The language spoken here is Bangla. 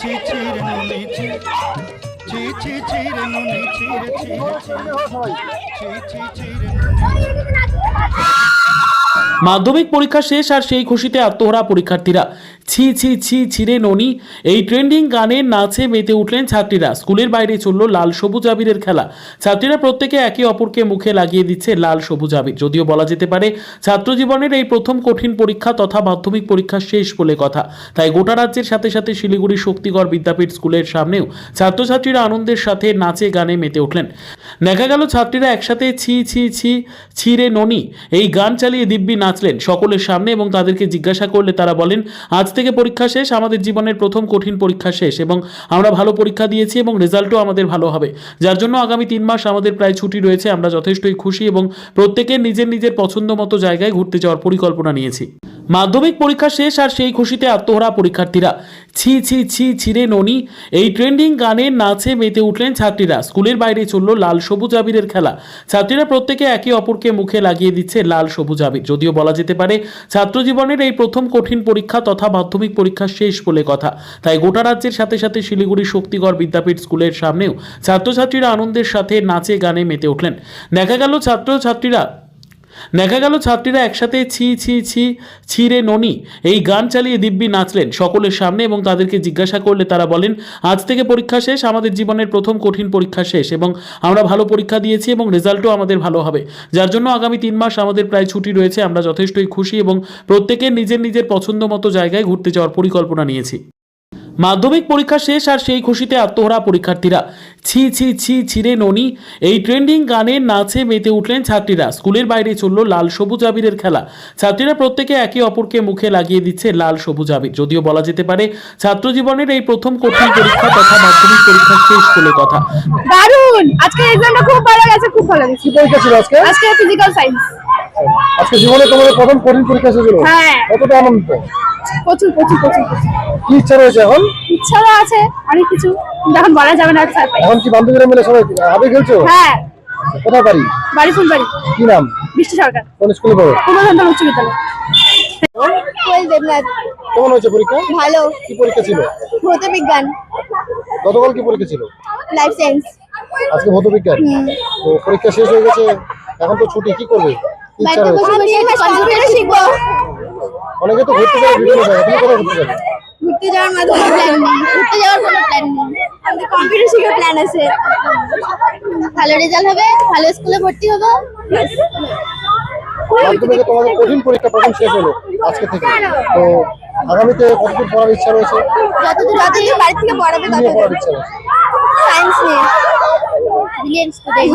ছি ছিরে নুনি ছি। ছি ছি ছিরে নুনি ছিরে ছিরে ছি ছি ছিরে মাধ্যমিক পরীক্ষা শেষ আর সেই খুশিতে আত্মহরা পরীক্ষার্থীরা। ছি ছি ছি ছিরে ননি। এই ট্রেন্ডিং গানের নাচে মেতে উঠলেন ছাত্রীরা। স্কুলের বাইরে চলল লাল সবুজ আবিরের খেলা। ছাত্রীরা প্রত্যেকে একে অপরকে মুখে লাগিয়ে দিচ্ছে লাল সবুজ আবির। যদিও বলা যেতে পারে ছাত্র জীবনের এই প্রথম কঠিন পরীক্ষা তথা মাধ্যমিক পরীক্ষা শেষ বলে কথা। তাই গোটা রাজ্যের সাথে সাথে শিলিগুড়ি শক্তিগড় বিদ্যাপীঠ স্কুলের সামনেও ছাত্রছাত্রীরা আনন্দের সাথে নাচে গানে মেতে উঠলেন। দেখা গেল ছাত্রীরা একসাথে ছি ছি ছি ছিরে ননি। এই গান চালিয়ে দিব্যি নাচলেন সকলের সামনে এবং তাদেরকে জিজ্ঞাসা করলে তারা বলেন, আজ থেকে পরীক্ষা শেষ, আমাদের জীবনের প্রথম কঠিন পরীক্ষা শেষ এবং আমরা ভালো পরীক্ষা দিয়েছি এবং রেজাল্টও আমাদের ভালো হবে। যার জন্য আগামী তিন মাস আমাদের প্রায় ছুটি রয়েছে, আমরা যথেষ্টই খুশি এবং প্রত্যেকের নিজের নিজের পছন্দ মতো জায়গায় ঘুরতে যাওয়ার পরিকল্পনা নিয়েছি। মাধ্যমিক পরীক্ষা শেষ আর সেই খুশিতে আত্মহরা পরীক্ষার্থীরা। ছি ছি ছি ছিরে ননি। এই ট্রেন্ডিং গানে নাচে মেতে উঠলেন ছাত্রীরা। স্কুলের বাইরে চলল লাল সবুজ আবিরের খেলা। ছাত্রীরা প্রত্যেকে একে অপরকে মুখে লাগিয়ে দিচ্ছে লাল সবুজ আবির। যদিও বলা যেতে পারে ছাত্র জীবনের এই প্রথম কঠিন পরীক্ষা তথা মাধ্যমিক পরীক্ষা শেষ বলে কথা। তাই গোটা রাজ্যের সাথে সাথে শিলিগুড়ি শক্তিগড় বিদ্যাপীঠ স্কুলের সামনেও ছাত্রছাত্রীরা আনন্দের সাথে নাচে গানে মেতে উঠলেন। দেখা গেল ছাত্রছাত্রীরা দেখা গেল ছাত্রীরা একসাথে ছি ছি ছি ছিরে ননি। এই গান চালিয়ে দিব্যি নাচলেন সকলের সামনে এবং তাদেরকে জিজ্ঞাসা করলে তারা বলেন, আজ থেকে পরীক্ষা শেষ, আমাদের জীবনের প্রথম কঠিন পরীক্ষা শেষ এবং আমরা ভালো পরীক্ষা দিয়েছি এবং রেজাল্টও আমাদের ভালো হবে। যার জন্য আগামী তিন মাস আমাদের প্রায় ছুটি রয়েছে, আমরা যথেষ্টই খুশি এবং প্রত্যেকের নিজের নিজের পছন্দ মতো জায়গায় ঘুরতে যাওয়ার পরিকল্পনা নিয়েছি। মাধ্যমিক পরীক্ষা শেষ আর সেই খুশিতে আত্মহারা পরীক্ষার্থীরা। ছি ছি ছি ছিরে ননি। এই ট্রেন্ডিং গানের নাচে মেতে উঠলেন ছাত্রীরা। স্কুলের বাইরে চলল লাল সবুজ আবিরের খেলা। ছাত্রীরা প্রত্যেকে একে অপরকে মুখে লাগিয়ে দিচ্ছে লাল সবুজ আবির। যদিও বলা যেতে পারে ছাত্র জীবনের এই প্রথম কঠিন পরীক্ষা তথা মাধ্যমিক পরীক্ষা শেষ বলে কথা। দারুণ আজকে এক্সামটা খুব ভালো গেছে খুব ভালো গেছে। কি ছিল আজকে? আজকে ফিজিক্যাল সায়েন্স আজকে জীবনে তোমাদের প্রথম কঠিন পরীক্ষা ছিল হ্যাঁ। কতটা আনন্দ? প্রচুর প্রচুর প্রচুর। কি ইচ্ছা রয়েছে এখন? ইচ্ছাও আছে অনেক কিছু। এখন বলা যাবে না স্যার এখন কি বান্ধবীরা মিলে সবাই আবে খেলছো? হ্যাঁ। কোথায় বাড়ি? বাড়ি ফুলবাড়ি। কি নাম? বৃষ্টি সরকার। কোন স্কুলে পড়ো? পূর্বধন্ডল উচ্চ বিদ্যালয়। কেমন হয়েছে পরীক্ষা? ভালো। কি পরীক্ষা ছিল? ভৌত বিজ্ঞান গতকাল কি পরীক্ষা ছিল? Life science. আজকে ভৌত বিজ্ঞান তো পরীক্ষা শেষ হয়ে গেছে এখন তো ছুটি কি করবে? বাড়িতে বসে বসে কম্পিউটার শিখব অনেকে তো ঘুরতে বিভিন্ন জায়গায় তুমি ঘুরতে যাবে? ঘুরতে যাওয়ার মাধ্যমে প্ল্যান ঘুরতে যাওয়ার কোনো প্ল্যান নেই। আমাদের কম্পিউটার শিখার প্ল্যান আছে। ভালো রেজাল্ট হবে ভালো স্কুলে ভর্তি হব। মাধ্যমিকে তোমাদের কঠিন পরীক্ষা প্রথম শেষ হলো আজকে থেকে। তো আগামীতে কতদূর পড়ার ইচ্ছা রয়েছে? যতদূর যতদূর বাড়ি থেকে পড়াবে নিয়ে পড়ার ইচ্ছা রয়েছে? সায়েন্স নিয়ে। Brilliant student